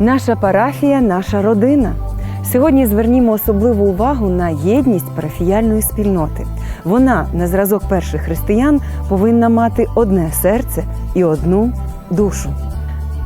Наша парафія, наша родина. Сьогодні звернімо особливу увагу на єдність парафіяльної спільноти. Вона, на зразок перших християн, повинна мати одне серце і одну душу.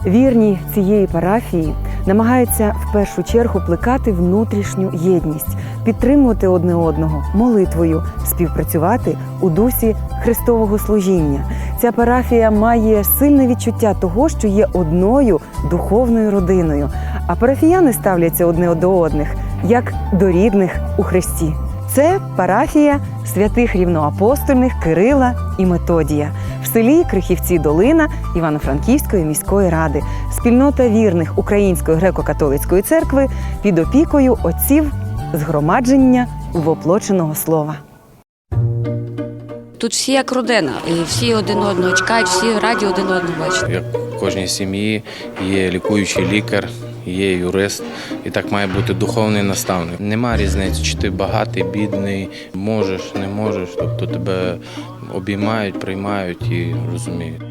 Вірні цієї парафії намагаються в першу чергу плекати внутрішню єдність, підтримувати одне одного молитвою, співпрацювати у дусі Христового служіння. Ця парафія має сильне відчуття того, що є одною духовною родиною, а парафіяни ставляться одне до одних як до рідних у Христі. Це парафія святих рівноапостольних Кирила і Методія в селі Крихівці Долина Івано-Франківської міської ради, спільнота вірних Української греко-католицької церкви під опікою отців згромадження воплоченого слова. Тут всі як родина, і всі один одного чекають, всі раді один одного бачити. Як в кожній сім'ї є лікуючий лікар, є юрист, і так має бути духовний наставник. Нема різниці, чи ти багатий, бідний, можеш, не можеш. Тобто тебе обіймають, приймають і розуміють.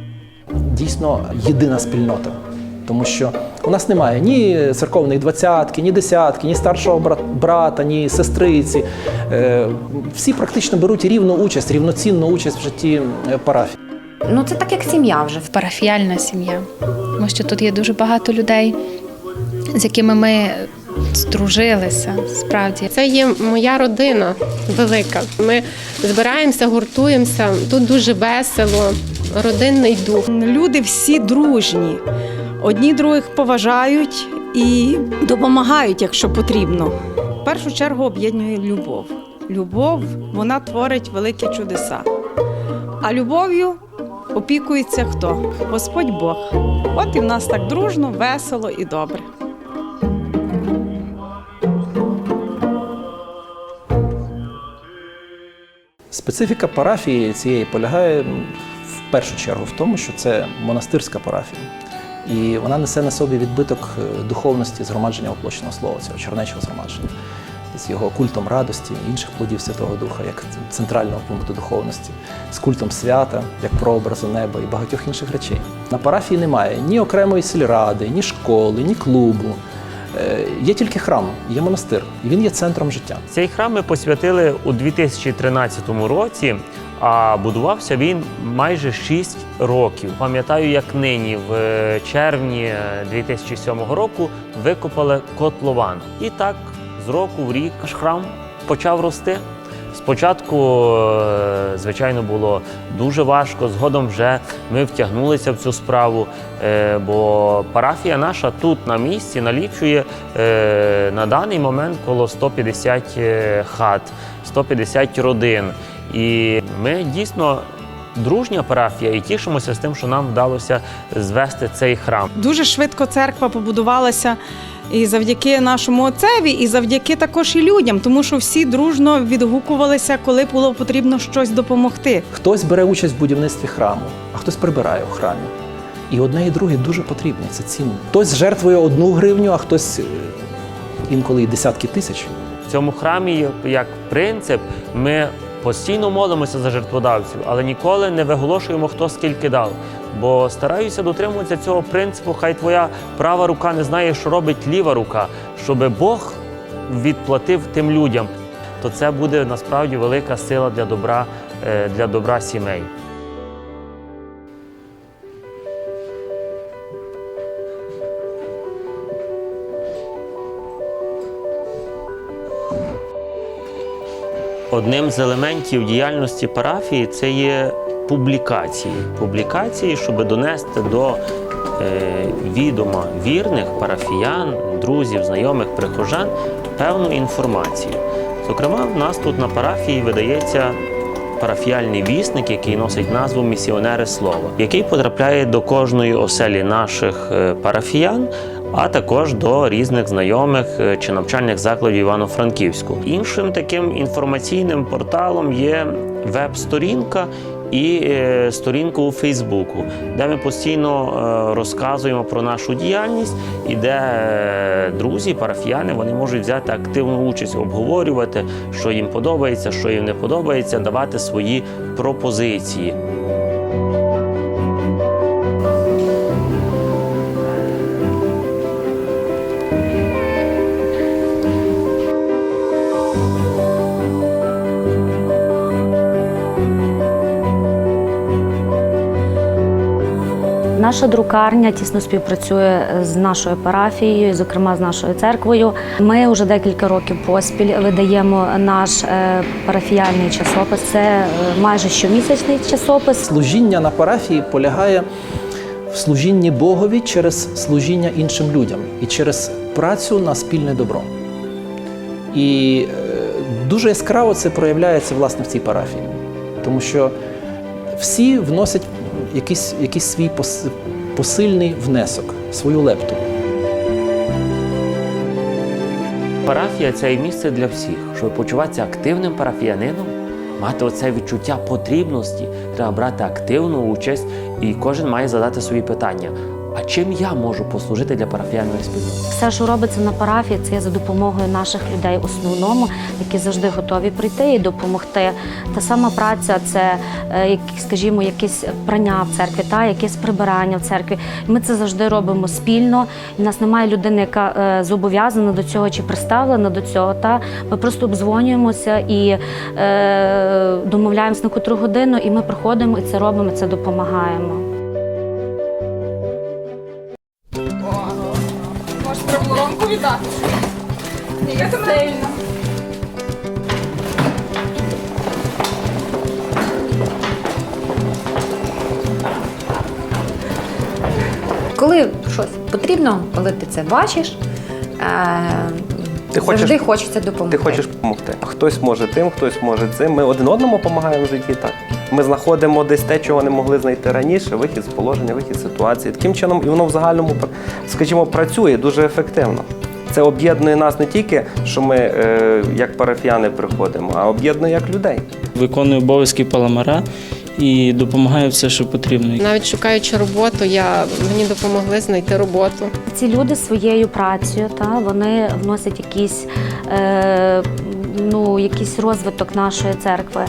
дійсно єдина спільнота. Тому що у нас немає ні церковної двадцятки, ні десятки, ні старшого бра- брата, ні сестриці. Е, Всі практично беруть рівну участь, рівноцінну участь в житті е, парафії. Ну, це так як сім'я вже. парафіяльна сім'я. Тому що тут є дуже багато людей, з якими ми здружилися, справді. Це є моя родина велика. Ми збираємося, гуртуємося. Тут дуже весело, родинний дух. Люди всі дружні, одні других поважають і допомагають, якщо потрібно. В першу чергу об'єднує любов. Любов вона творить великі чудеса. А любов'ю опікується хто? Господь Бог. От і в нас так дружно, весело і добре. Специфіка парафії цієї полягає в першу чергу в тому, що це монастирська парафія. І вона несе на собі відбиток е, духовності згромадження оплоченого слова, цього чернечого згромадження, з його культом радості, інших плодів Святого Духа, як центрального пункту духовності, з культом свята, як прообразу неба і багатьох інших речей. На парафії немає ні окремої сільради, ні школи, ні клубу. Е, Є тільки храм, є монастир, і він є центром життя. Цей храм ми посвятили у 2013 році, а будувався він майже 6 років. Пам'ятаю, як нині, в е, червні е, 2007 року, викопали котлован. І так з року в рік храм почав рости. Спочатку, е, звичайно, було дуже важко. Згодом вже ми втягнулися в цю справу, е, бо парафія наша тут на місці налічує е, на даний момент коло 150 е, хат, 150 родин. І ми дійсно дружня парафія і тішимося з тим, що нам вдалося звести цей храм. Дуже швидко церква побудувалася і завдяки нашому отцеві, і завдяки також і людям, тому що всі дружно відгукувалися, коли було потрібно щось допомогти. Хтось бере участь в будівництві храму, а хтось прибирає у храмі. І одне і друге дуже потрібне, це цінно. Хтось жертвує одну гривню, а хтось е, інколи і десятки тисяч. В цьому храмі, як принцип, ми постійно молимося за жертводавців, але ніколи не виголошуємо, хто скільки дав. Бо стараюся дотримуватися цього принципу, хай твоя права рука не знає, що робить ліва рука, щоб Бог відплатив тим людям. То це буде насправді велика сила для добра, е, для добра сімей. Одним з елементів діяльності парафії це є публікації. Публікації, щоб донести до е, відома вірних парафіян, друзів, знайомих, прихожан певну інформацію. Зокрема, в нас тут на парафії видається парафіальний вісник, який носить назву Місіонери Слова, який потрапляє до кожної оселі наших е, парафіян, а також до різних знайомих е, чи навчальних закладів Івано-Франківську. Іншим таким інформаційним порталом є веб-сторінка. І е, сторінку у Фейсбуку, де ми постійно е, розказуємо про нашу діяльність, і де друзі, парафіяни вони можуть взяти активну участь, обговорювати, що їм подобається, що їм не подобається, давати свої пропозиції. Наша друкарня тісно співпрацює з нашою парафією, зокрема з нашою церквою. Ми вже декілька років поспіль видаємо наш е, парафіяльний часопис. Це е, майже щомісячний часопис. Служіння на парафії полягає в служінні Богові через служіння іншим людям і через працю на спільне добро. І е, дуже яскраво це проявляється власне в цій парафії, тому що всі вносять якийсь, якийсь свій пос- посильний внесок, свою лепту. Парафія це і місце для всіх, щоб почуватися активним парафіянином, мати оце відчуття потрібності, треба брати активну участь, і кожен має задати свої питання: а чим я можу послужити для парафіяльної спільноти? Все, що робиться на парафії, це за допомогою наших людей в основному, які завжди готові прийти і допомогти. Та сама праця це, е, скажімо, якесь прання в церкві, та якесь прибирання в церкві. Ми це завжди робимо спільно. У нас немає людини, яка е, зобов'язана до цього чи приставлена до цього. Та ми просто обдзвонюємося і е, домовляємося на котру годину, і ми приходимо і це робимо, і це допомагаємо. Коли щось потрібно, коли ти це бачиш, е, Ти хочеш- завжди хочеться допомогти. Ти хочеш допомогти. Хтось може тим, хтось може цим. Ми один одному допомагаємо в житті. Так ми знаходимо десь те, чого не могли знайти раніше. Вихід з положення, вихід з ситуації. Таким чином, і воно в загальному скажімо, працює дуже ефективно. Це об'єднує нас не тільки, що ми е, як парафіяни приходимо, а об'єднує як людей. Виконую обов'язки паламара і допомагаю все, що потрібно. Навіть шукаючи роботу, я мені допомогли знайти роботу. Ці люди своєю працею та вони вносять якийсь, е, ну, якийсь розвиток нашої церкви.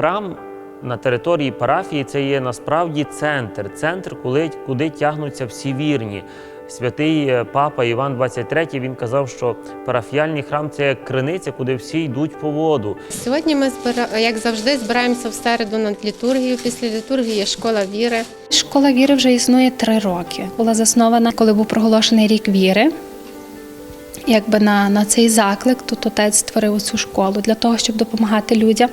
Храм на території парафії це є насправді центр, центр, куди, куди тягнуться всі вірні. Святий е, папа Іван 23 він казав, що парафіяльний храм це як криниця, куди всі йдуть по воду. Сьогодні ми як завжди збираємося в середу над літургією. Після літургії є школа віри. Школа віри вже існує три роки. Була заснована, коли був проголошений рік віри. Якби на, на цей заклик тут отець створив цю школу для того, щоб допомагати людям,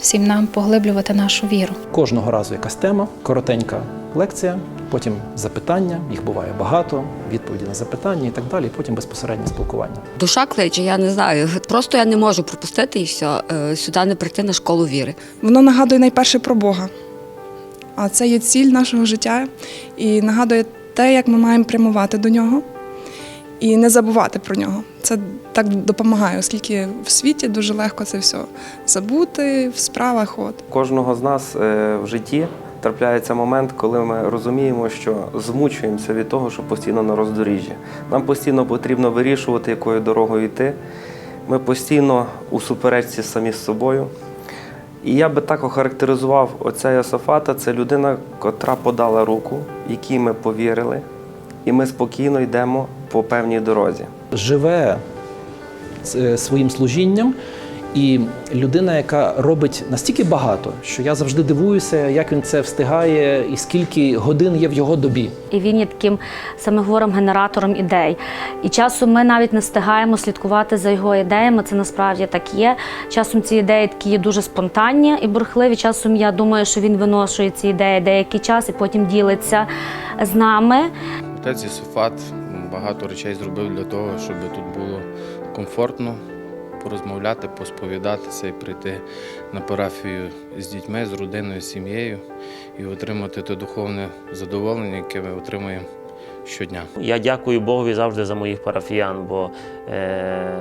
всім нам поглиблювати нашу віру. Кожного разу якась тема, коротенька лекція, потім запитання, їх буває багато, відповіді на запитання і так далі, потім безпосереднє спілкування. Душа кличе, я не знаю. Просто я не можу пропустити і все, е, сюди не прийти на школу віри. Воно нагадує найперше про Бога. А це є ціль нашого життя і нагадує те, як ми маємо прямувати до нього і не забувати про нього. Це так допомагає, оскільки в світі дуже легко це все забути в справах. От. Кожного з нас е, в житті трапляється момент, коли ми розуміємо, що змучуємося від того, що постійно на роздоріжжі. Нам постійно потрібно вирішувати, якою дорогою йти. Ми постійно у суперечці самі з собою. І я би так охарактеризував оця Йосафата, це людина, котра подала руку, якій ми повірили, і ми спокійно йдемо по певній дорозі. Живе е, своїм служінням, і людина, яка робить настільки багато, що я завжди дивуюся, як він це встигає і скільки годин є в його добі. І він є таким саме говоримо генератором ідей. І часом ми навіть не встигаємо слідкувати за його ідеями. Це насправді так є. Часом ці ідеї такі є дуже спонтанні і бурхливі. Часом я думаю, що він виношує ці ідеї деякий час і потім ділиться з нами. Отець Єсофат багато речей зробив для того, щоб тут було комфортно порозмовляти, посповідатися і прийти на парафію з дітьми, з родиною, з сім'єю і отримати те духовне задоволення, яке ми отримуємо щодня. Я дякую Богові завжди за моїх парафіян, бо е,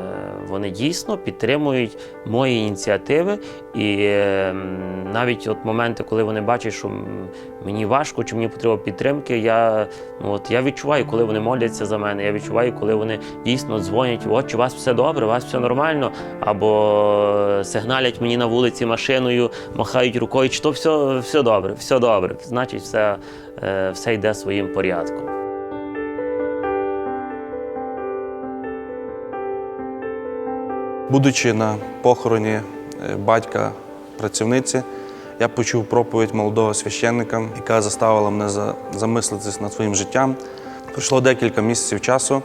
вони дійсно підтримують мої ініціативи. І е, навіть от моменти, коли вони бачать, що мені важко чи мені потрібно підтримки, я, ну, от, я відчуваю, коли вони моляться за мене. Я відчуваю, коли вони дійсно дзвонять, от чи у вас все добре, у вас все нормально, або сигналять мені на вулиці машиною, махають рукою, чи то все, все добре, все добре. Значить, все, е, все йде своїм порядком. Будучи на похороні е, батька працівниці, я почув проповідь молодого священника, яка заставила мене за- замислитись над своїм життям. Пройшло декілька місяців часу.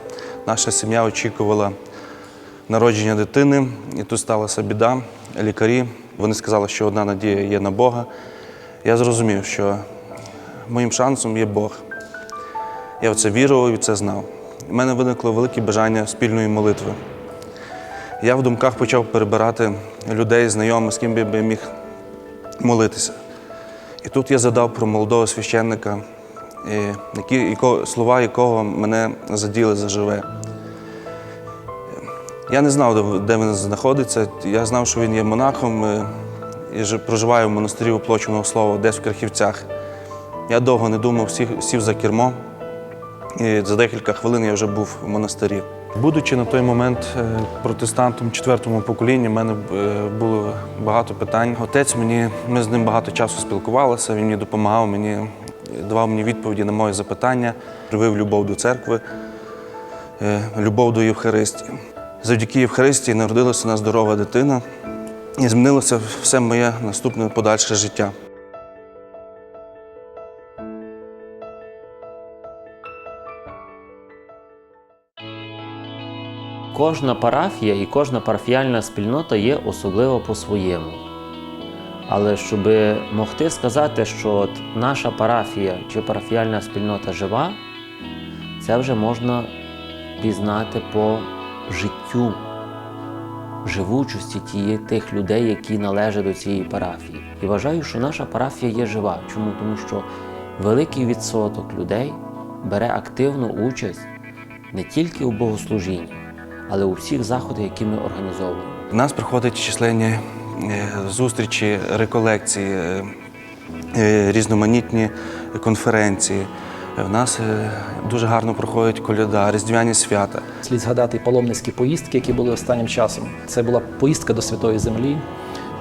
Наша сім'я очікувала народження дитини, і тут сталася біда. Лікарі вони сказали, що одна надія є на Бога. Я зрозумів, що моїм шансом є Бог. Я в це вірував і в це знав. У мене виникло велике бажання спільної молитви. Я в думках почав перебирати людей, знайомих, з ким би міг молитися. І тут я задав про молодого священника, які, яко, слова якого мене заділи заживе. Я не знав, де- він знаходиться. Я знав, що він є монахом е, і жи- проживає в монастирі оплоченого слова десь в Крахівцях. Я довго не думав, сів за кермо. І за декілька хвилин я вже був в монастирі. Будучи на той момент е, протестантом четвертому поколінні, в мене е, було багато питань. Отець мені, ми з ним багато часу спілкувалися, він мені допомагав, мені давав мені відповіді на мої запитання, привив любов до церкви, е, любов до Євхаристії. Завдяки Євхаристії народилася у нас здорова дитина і змінилося все моє наступне подальше життя. Кожна парафія і кожна парафіяльна спільнота є особлива по-своєму. Але щоб могти сказати, що от наша парафія чи парафіяльна спільнота жива, це вже можна пізнати по життю, живучості тієї тих людей, які належать до цієї парафії. І вважаю, що наша парафія є жива. Чому? Тому що великий відсоток людей бере активну участь не тільки у богослужінні, але у всіх заходах, які ми організовуємо. У нас проходять численні е, зустрічі, реколекції, е, е, різноманітні конференції. У нас дуже гарно проходять коляда, різдвяні свята. Слід згадати паломницькі поїздки, які були останнім часом. Це була поїздка до Святої Землі.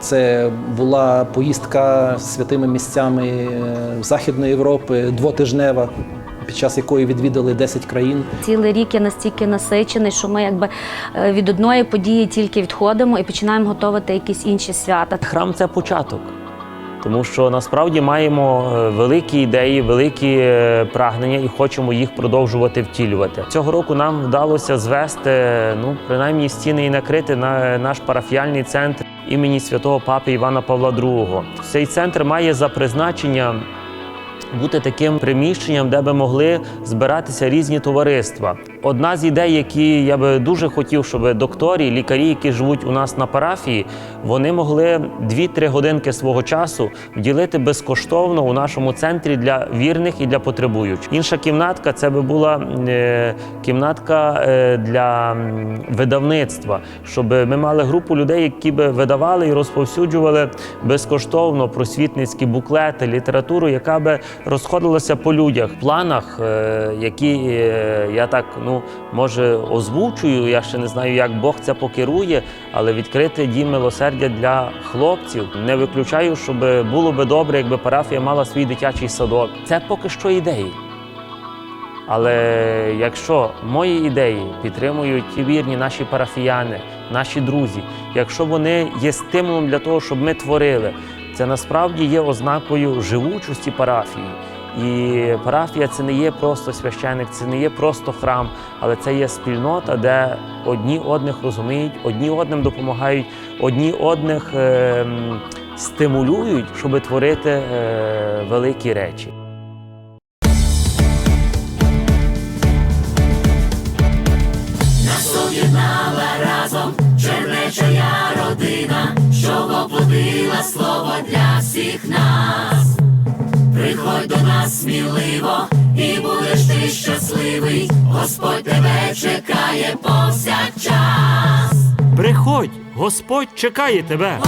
Це була поїздка святими місцями Західної Європи, двотижнева, під час якої відвідали 10 країн. Цілий рік є настільки насичений, що ми якби е, від одної події тільки відходимо і починаємо готувати якісь інші свята. Храм це початок. Тому що насправді маємо е, великі ідеї, великі е, прагнення і хочемо їх продовжувати втілювати. Цього року нам вдалося звести, ну принаймні стіни і накрити на наш парафіяльний центр імені святого папи Івана Павла II. Цей центр має за призначення бути таким приміщенням, де би могли збиратися різні товариства. Одна з ідей, які я би дуже хотів, щоб докторі, лікарі, які живуть у нас на парафії, вони могли 2-3 годинки свого часу вділити безкоштовно у нашому центрі для вірних і для потребуючих. Інша кімнатка це би була е, кімнатка е, для видавництва, щоб ми мали групу людей, які би видавали і розповсюджували безкоштовно просвітницькі буклети, літературу, яка би розходилася по людях. Планах, е, які я так ну може озвучую, я ще не знаю, як Бог це покерує, але відкрити дім милосердя для хлопців. Не виключаю, щоб було би добре, якби парафія мала свій дитячий садок. Це поки що ідеї. Але якщо мої ідеї підтримують ті вірні наші парафіяни, наші друзі, якщо вони є стимулом для того, щоб ми творили, це насправді є ознакою живучості парафії. І парафія це не є просто священик, це не є просто храм, але це є спільнота, де одні одних розуміють, одні одним допомагають, одні одних е, стимулюють, щоб творити е, великі речі. Нас об'єднала разом чернечая родина, що воплотила слово для всіх нас. Приходь до нас сміливо і будеш ти щасливий, Господь тебе чекає повсякчас. Приходь, Господь чекає тебе.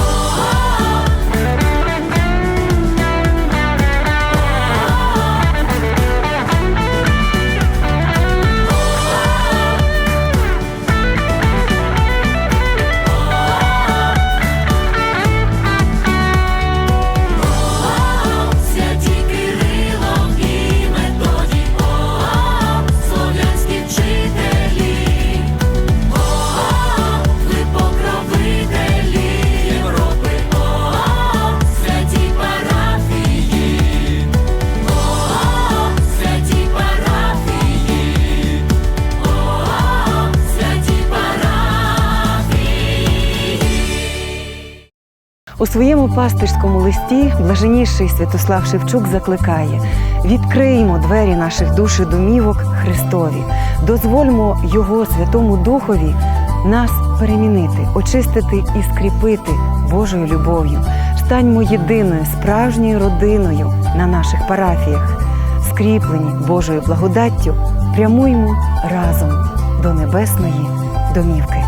У своєму пастирському листі блаженніший Святослав Шевчук закликає: відкриємо двері наших душ і домівок Христові, дозвольмо Його Святому Духові нас перемінити, очистити і скріпити Божою любов'ю. Станьмо єдиною справжньою родиною на наших парафіях, скріплені Божою благодаттю, прямуймо разом до небесної домівки.